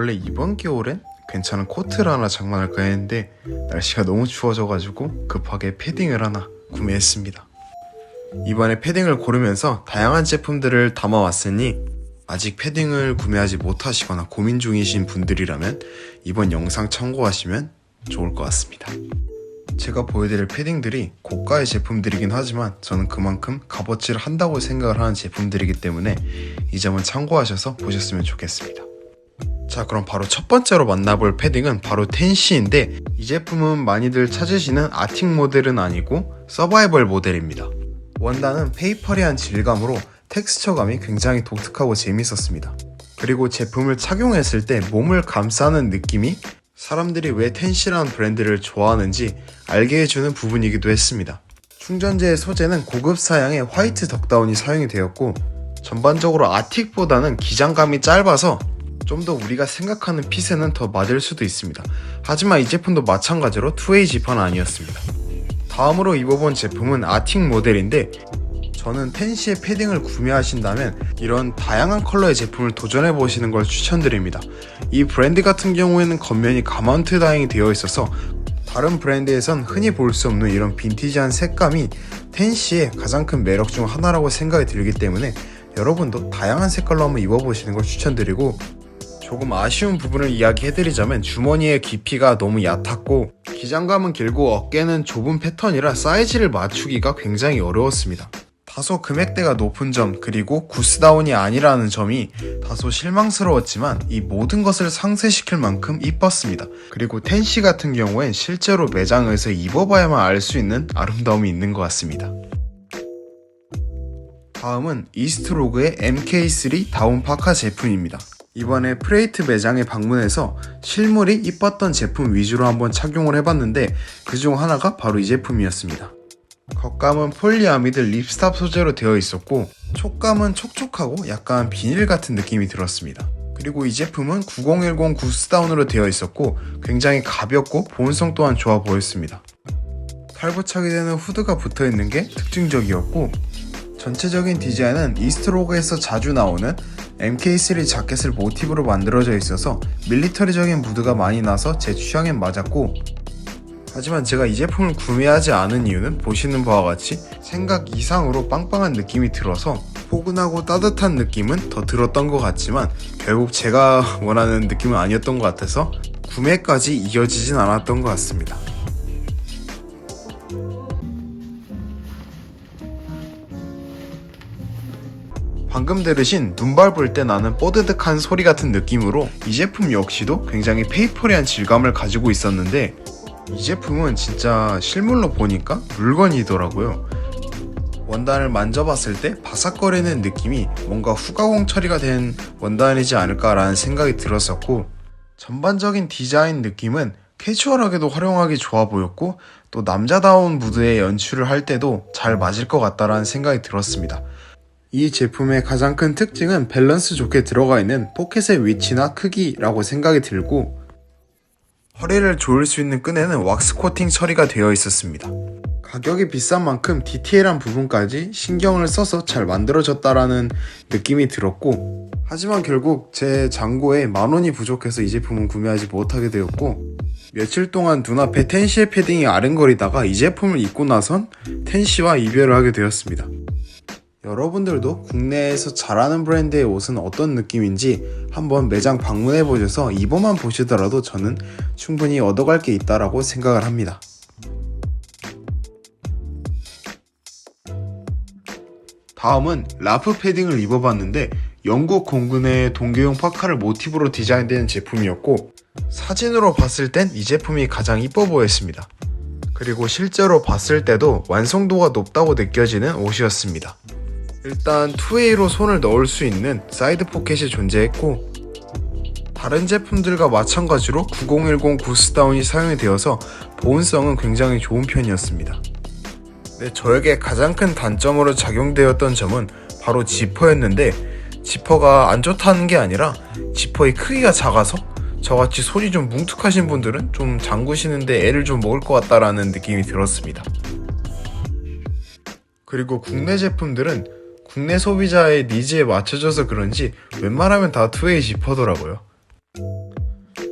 원래 이번 겨울엔 괜찮은 코트를 하나 장만할까 했는데 날씨가 너무 추워져가지고 급하게 패딩을 하나 구매했습니다. 이번에 패딩을 고르면서 다양한 제품들을 담아왔으니 아직 패딩을 구매하지 못하시거나 고민 중이신 분들이라면 이번 영상 참고하시면 좋을 것 같습니다. 제가 보여드릴 패딩들이 고가의 제품들이긴 하지만 저는 그만큼 값어치를 한다고 생각을 하는 제품들이기 때문에 이 점은 참고하셔서 보셨으면 좋겠습니다. 자 그럼 바로 첫 번째로 만나볼 패딩은 바로 텐시인데 이 제품은 많이들 찾으시는 아틱 모델은 아니고 서바이벌 모델입니다. 원단은 페이퍼리한 질감으로 텍스처감이 굉장히 독특하고 재밌었습니다. 그리고 제품을 착용했을 때 몸을 감싸는 느낌이 사람들이 왜 텐시라는 브랜드를 좋아하는지 알게 해주는 부분이기도 했습니다. 충전재의 소재는 고급 사양의 화이트 덕다운이 사용이 되었고 전반적으로 아틱보다는 기장감이 짧아서 좀 더 우리가 생각하는 핏에는 더 맞을 수도 있습니다. 하지만 이 제품도 마찬가지로 투웨이 지퍼는 아니었습니다. 다음으로 입어본 제품은 아틱 모델인데 저는 텐시의 패딩을 구매하신다면 이런 다양한 컬러의 제품을 도전해 보시는 걸 추천드립니다. 이 브랜드 같은 경우에는 겉면이 가마운트 다잉이 되어 있어서 다른 브랜드에선 흔히 볼 수 없는 이런 빈티지한 색감이 텐시의 가장 큰 매력 중 하나라고 생각이 들기 때문에 여러분도 다양한 색깔로 한번 입어보시는 걸 추천드리고 조금 아쉬운 부분을 이야기해드리자면 주머니의 깊이가 너무 얕았고 기장감은 길고 어깨는 좁은 패턴이라 사이즈를 맞추기가 굉장히 어려웠습니다. 다소 금액대가 높은 점 그리고 구스다운이 아니라는 점이 다소 실망스러웠지만 이 모든 것을 상쇄시킬 만큼 이뻤습니다. 그리고 텐시 같은 경우엔 실제로 매장에서 입어봐야만 알 수 있는 아름다움이 있는 것 같습니다. 다음은 이스트로그의 MK3 다운 파카 제품입니다. 이번에 프레이트 매장에 방문해서 실물이 이뻤던 제품 위주로 한번 착용을 해봤는데 그중 하나가 바로 이 제품이었습니다. 겉감은 폴리아미드 립스탑 소재로 되어 있었고 촉감은 촉촉하고 약간 비닐 같은 느낌이 들었습니다. 그리고 이 제품은 9010 구스다운으로 되어 있었고 굉장히 가볍고 보온성 또한 좋아 보였습니다. 탈부착이 되는 후드가 붙어 있는 게 특징적이었고 전체적인 디자인은 이스트로그에서 자주 나오는 MK3 자켓을 모티브로 만들어져 있어서 밀리터리적인 무드가 많이 나서 제 취향엔 맞았고 하지만 제가 이 제품을 구매하지 않은 이유는 보시는 바와 같이 생각 이상으로 빵빵한 느낌이 들어서 포근하고 따뜻한 느낌은 더 들었던 것 같지만 결국 제가 원하는 느낌은 아니었던 것 같아서 구매까지 이어지진 않았던 것 같습니다. 방금 들으신 눈 밟을 때 나는 뽀드득한 소리 같은 느낌으로 이 제품 역시도 굉장히 페이퍼리한 질감을 가지고 있었는데 이 제품은 진짜 실물로 보니까 물건이더라고요. 원단을 만져봤을 때 바삭거리는 느낌이 뭔가 후가공 처리가 된 원단이지 않을까라는 생각이 들었었고 전반적인 디자인 느낌은 캐주얼하게도 활용하기 좋아 보였고 또 남자다운 무드의 연출을 할 때도 잘 맞을 것 같다라는 생각이 들었습니다. 이 제품의 가장 큰 특징은 밸런스 좋게 들어가 있는 포켓의 위치나 크기라고 생각이 들고 허리를 조일 수 있는 끈에는 왁스 코팅 처리가 되어 있었습니다. 가격이 비싼 만큼 디테일한 부분까지 신경을 써서 잘 만들어졌다라는 느낌이 들었고 하지만 결국 제 잔고에 만 원이 부족해서 이 제품은 구매하지 못하게 되었고 며칠 동안 눈앞에 텐시의 패딩이 아른거리다가 이 제품을 입고 나선 텐시와 이별을 하게 되었습니다. 여러분들도 국내에서 잘하는 브랜드의 옷은 어떤 느낌인지 한번 매장 방문해 보셔서 입어만 보시더라도 저는 충분히 얻어갈 게 있다라고 생각을 합니다. 다음은 라프 패딩을 입어봤는데 영국 공군의 동계용 파카를 모티브로 디자인된 제품이었고 사진으로 봤을 땐 이 제품이 가장 이뻐 보였습니다. 그리고 실제로 봤을 때도 완성도가 높다고 느껴지는 옷이었습니다. 일단 투웨이로 손을 넣을 수 있는 사이드 포켓이 존재했고 다른 제품들과 마찬가지로 9010 구스다운이 사용이 되어서 보온성은 굉장히 좋은 편이었습니다. 네, 저에게 가장 큰 단점으로 작용되었던 점은 바로 지퍼였는데 지퍼가 안 좋다는 게 아니라 지퍼의 크기가 작아서 저같이 손이 좀 뭉툭하신 분들은 좀 잠그시는데 애를 좀 먹을 것 같다라는 느낌이 들었습니다. 그리고 국내 제품들은 국내 소비자의 니즈에 맞춰져서 그런지 웬만하면 다 투웨이 지퍼더라고요.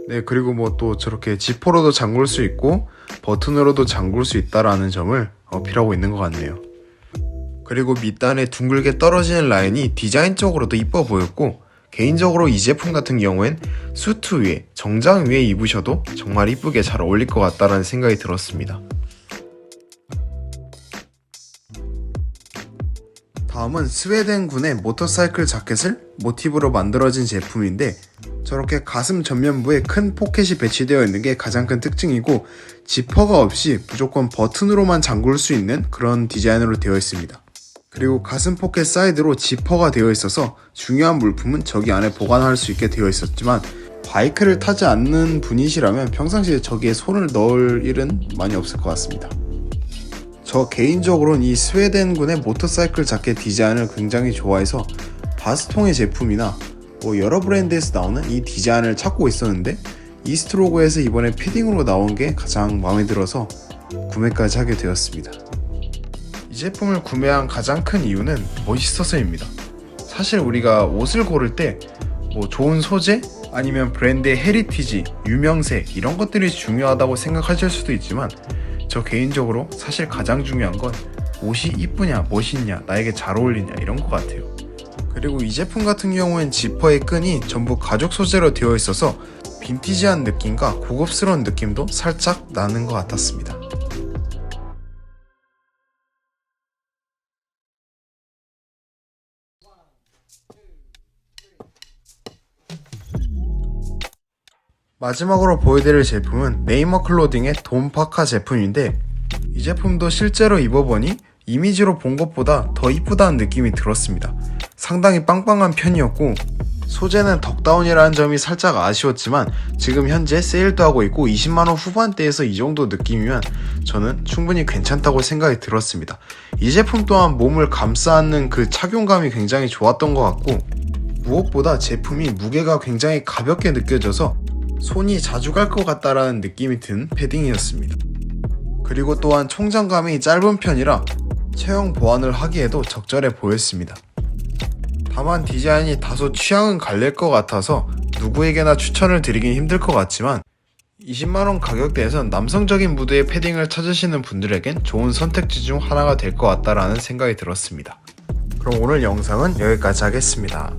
네, 그리고 뭐 또 저렇게 지퍼로도 잠글 수 있고 버튼으로도 잠글 수 있다라는 점을 어필하고 있는 것 같네요. 그리고 밑단에 둥글게 떨어지는 라인이 디자인적으로도 이뻐 보였고 개인적으로 이 제품 같은 경우엔 수트 위에 정장 위에 입으셔도 정말 이쁘게 잘 어울릴 것 같다라는 생각이 들었습니다. 다음은 스웨덴군의 모터사이클 자켓을 모티브로 만들어진 제품인데 저렇게 가슴 전면부에 큰 포켓이 배치되어 있는 게 가장 큰 특징이고 지퍼가 없이 무조건 버튼으로만 잠글 수 있는 그런 디자인으로 되어 있습니다. 그리고 가슴 포켓 사이드로 지퍼가 되어 있어서 중요한 물품은 저기 안에 보관할 수 있게 되어 있었지만 바이크를 타지 않는 분이시라면 평상시에 저기에 손을 넣을 일은 많이 없을 것 같습니다. 저 개인적으로는 이 스웨덴군의 모터사이클 자켓 디자인을 굉장히 좋아해서 바스통의 제품이나 뭐 여러 브랜드에서 나오는 이 디자인을 찾고 있었는데 이스트로그에서 이번에 패딩으로 나온 게 가장 마음에 들어서 구매까지 하게 되었습니다. 이 제품을 구매한 가장 큰 이유는 멋있어서입니다. 사실 우리가 옷을 고를 때 뭐 좋은 소재 아니면 브랜드의 헤리티지, 유명세 이런 것들이 중요하다고 생각하실 수도 있지만 저 개인적으로 사실 가장 중요한 건 옷이 이쁘냐, 멋있냐, 나에게 잘 어울리냐 이런 것 같아요. 그리고 이 제품 같은 경우엔 지퍼의 끈이 전부 가죽 소재로 되어 있어서 빈티지한 느낌과 고급스러운 느낌도 살짝 나는 것 같았습니다. 마지막으로 보여드릴 제품은 네이머 클로딩의 돔 파카 제품인데 이 제품도 실제로 입어보니 이미지로 본 것보다 더 이쁘다는 느낌이 들었습니다. 상당히 빵빵한 편이었고 소재는 덕다운이라는 점이 살짝 아쉬웠지만 지금 현재 세일도 하고 있고 20만원 후반대에서 이 정도 느낌이면 저는 충분히 괜찮다고 생각이 들었습니다. 이 제품 또한 몸을 감싸 안는 그 착용감이 굉장히 좋았던 것 같고 무엇보다 제품이 무게가 굉장히 가볍게 느껴져서 손이 자주 갈 것 같다라는 느낌이 든 패딩이었습니다. 그리고 또한 총장감이 짧은 편이라 체형 보완을 하기에도 적절해 보였습니다. 다만 디자인이 다소 취향은 갈릴 것 같아서 누구에게나 추천을 드리긴 힘들 것 같지만 20만원 가격대에선 남성적인 무드의 패딩을 찾으시는 분들에겐 좋은 선택지 중 하나가 될 것 같다라는 생각이 들었습니다. 그럼 오늘 영상은 여기까지 하겠습니다.